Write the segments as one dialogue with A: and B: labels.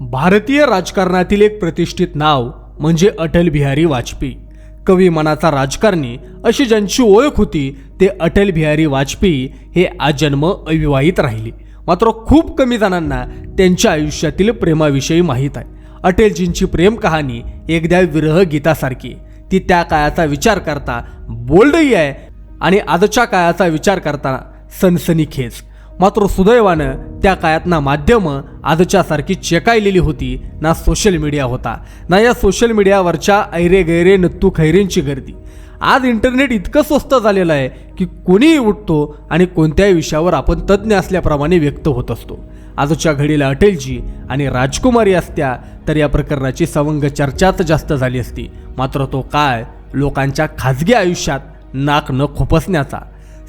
A: भारतीय राजकारणातील एक प्रतिष्ठित नाव म्हणजे अटल बिहारी वाजपेयी. कवी मनाचा राजकारणी अशी ज्यांची ओळख होती ते अटल बिहारी वाजपेयी हे आजन्म अविवाहित राहिले. मात्र खूप कमी जणांना त्यांच्या आयुष्यातील प्रेमाविषयी माहीत आहे. अटलजींची प्रेम कहाणी एकद्या विरह गीतासारखी ती त्या काळाचा विचार करता बोल्डही आहे आणि आजच्या काळाचा विचार करताना सनसनीखेच. मात्र सुदैवानं त्या काळात ना माध्यमं आजच्यासारखी चेकायलेली होती ना सोशल मीडिया होता ना या सोशल मीडियावरच्या ऐरे गैरे नत्तू खैरेंची गर्दी. आज इंटरनेट इतकं स्वस्त झालेलं आहे की कोणीही उठतो आणि कोणत्याही विषयावर आपण तज्ज्ञ असल्याप्रमाणे व्यक्त होत असतो. आजच्या घडीला अटलजी आणि राजकुमारी असत्या तर या प्रकरणाची सवंग चर्चाच जास्त झाली असती. मात्र तो काळ लोकांच्या खाजगी आयुष्यात नाक न खुपसण्याचा.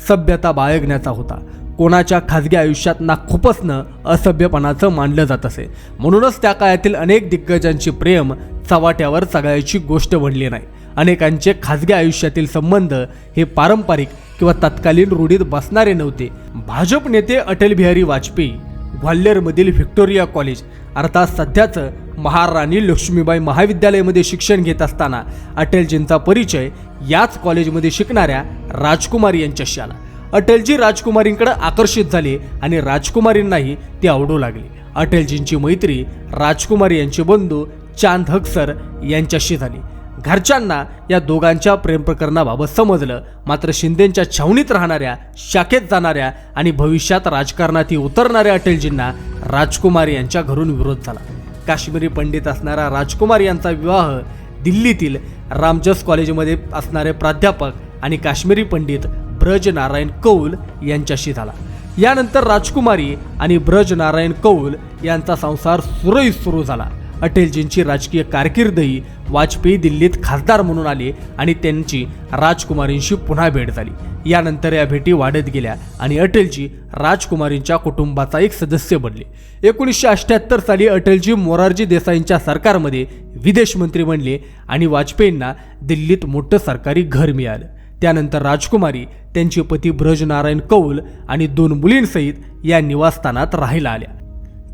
A: सभ्यता बाळगण्याचा होता. कोणाच्या खाजगी आयुष्यात नाक खुपसणं असभ्यपणाचं मानलं जात असे. म्हणूनच त्या काळातील अनेक दिग्गजांची प्रेम चवाट्यावर सगळ्याची गोष्ट बनली नाही. अनेकांचे खाजगी आयुष्यातील संबंध हे पारंपरिक किंवा तत्कालीन रूढीत बसणारे नव्हते. भाजप नेते अटल बिहारी वाजपेयी ग्वाल्हेरमधील व्हिक्टोरिया कॉलेज अर्थात सध्याचं महाराणी लक्ष्मीबाई महाविद्यालयामध्ये शिक्षण घेत असताना अटलजींचा परिचय याच कॉलेजमध्ये शिकणाऱ्या राजकुमारी यांच्याशी आला. अटलजी राजकुमारींकडे आकर्षित झाले आणि राजकुमारींनाही ते आवडू लागले. अटलजींची मैत्री राजकुमारी यांचे बंधू चांद हक्सर यांच्याशी झाली. घरच्यांना या दोघांच्या प्रेम प्रकरणाबाबत समजलं. मात्र शिंदेंच्या छावणीत राहणाऱ्या शाखेत जाणाऱ्या आणि भविष्यात राजकारणातही उतरणाऱ्या अटलजींना राजकुमार यांच्या घरून विरोध झाला. काश्मीरी पंडित असणारा राजकुमार यांचा विवाह दिल्लीतील रामजस कॉलेजमध्ये असणारे प्राध्यापक आणि काश्मीरी पंडित ब्रज नारायण कौल यांच्याशी झाला. यानंतर राजकुमारी आणि ब्रज नारायण कौल यांचा संसार सुरळीत सुरू झाला. अटलजींची राजकीय कारकिर्दही वाजपेयी दिल्लीत खासदार म्हणून आले आणि त्यांची राजकुमारींशी पुन्हा भेट झाली. यानंतर या भेटी वाढत गेल्या आणि अटलजी राजकुमारींच्या कुटुंबाचा एक सदस्य बनले. एकोणीसशे अठ्ठ्याहत्तर साली अटलजी मोरारजी देसाईंच्या सरकारमध्ये विदेश मंत्री बनले आणि वाजपेयींना दिल्लीत मोठं सरकारी घर मिळालं. त्यानंतर राजकुमारी त्यांचे पती ब्रजनारायण कौल आणि दोन मुलींसहित या निवासस्थानात राहायला आल्या.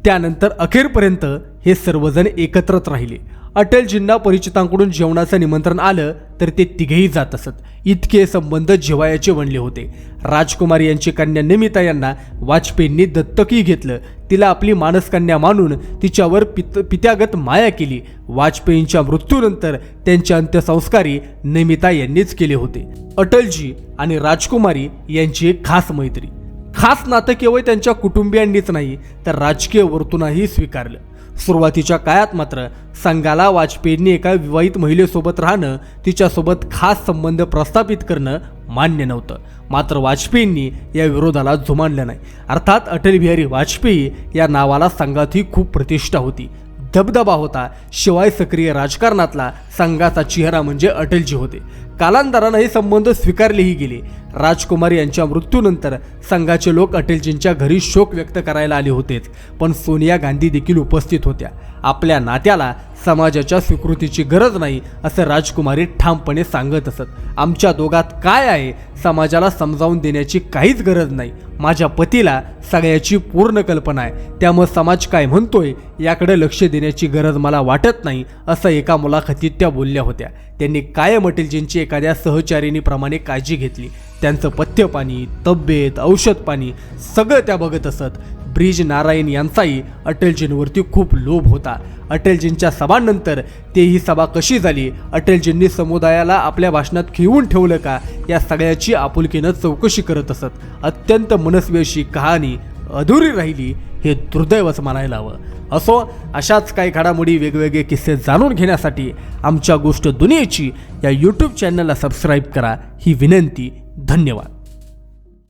A: त्यानंतर अखेरपर्यंत हे सर्वजण एकत्रच राहिले. अटलजींना परिचितांकडून जेवणाचं निमंत्रण आलं तर ते तिघेही जात असत. इतके संबंध जिवायाचे बनले होते. राजकुमारी यांची कन्या निमिता यांना वाजपेयींनी दत्तकही घेतलं. तिला आपली मानसकन्या मानून तिच्यावर पित पित्यागत माया केली. वाजपेयींच्या मृत्यूनंतर त्यांचे अंत्यसंस्कारी निमिता यांनीच केले होते. अटलजी आणि राजकुमारी यांची एक खास मैत्री. खास नातं केवळ त्यांच्या कुटुंबियांनीच नाही तर राजकीय वर्तुनाही स्वीकारलं. सुरुवातीच्या काळात मात्र संघाला वाजपेयींनी एका विवाहित महिलेसोबत राहणं तिच्यासोबत खास संबंध प्रस्थापित करणं मान्य नव्हतं. मात्र वाजपेयींनी या विरोधाला जुमानलं नाही. अर्थात अटल बिहारी वाजपेयी या नावाला संघातही खूप प्रतिष्ठा होती. धबधबा होता. शिवाय सक्रिय राजकारणातला संघाचा चेहरा म्हणजे अटलजी होते. कालांतरानं हे संबंध स्वीकारलेही गेले. राजकुमार यांच्या मृत्यूनंतर संघाचे लोक अटलजींच्या घरी शोक व्यक्त करायला आले होतेच पण सोनिया गांधी देखील उपस्थित होत्या. आपल्या नात्याला समाजाच्या स्वीकृतीची गरज नाही असं राजकुमारी ठामपणे सांगत असत. आमच्या दोघात काय आहे समाजाला समजावून देण्याची काहीच गरज नाही. माझ्या पतीला सगळ्याची पूर्ण कल्पना आहे. त्यामुळे समाज काय म्हणतोय याकडे लक्ष देण्याची गरज मला वाटत नाही असं एका मुलाखतीत त्या बोलल्या होत्या. त्यांनी कायम अटलजींची एखाद्या सहचारिणीप्रमाणे काळजी घेतली. त्यांचं पथ्यपाणी तब्येत औषधपाणी सगळं त्या बघत असत. ब्रिज नारायण यांचाही अटलजींवरती खूप लोभ होता. अटलजींच्या सभांनंतर ते ही सभा कशी झाली? अटलजींनी समुदायाला आपल्या भाषणात खिळवून ठेवलं का? या सगळ्याची आपुलकीनं चौकशी करत असत. अत्यंत मनस्वी कहाणी अधुरी राहिली हे दुर्दैवच म्हणायला हवं. असो अशाच काही घडामोडी वेगवेगळे किस्से जाणून घेण्यासाठी आमच्या गोष्ट दुनियेची या यूट्यूब चॅनलला सबस्क्राईब करा. ही विनंती धन्यवाद.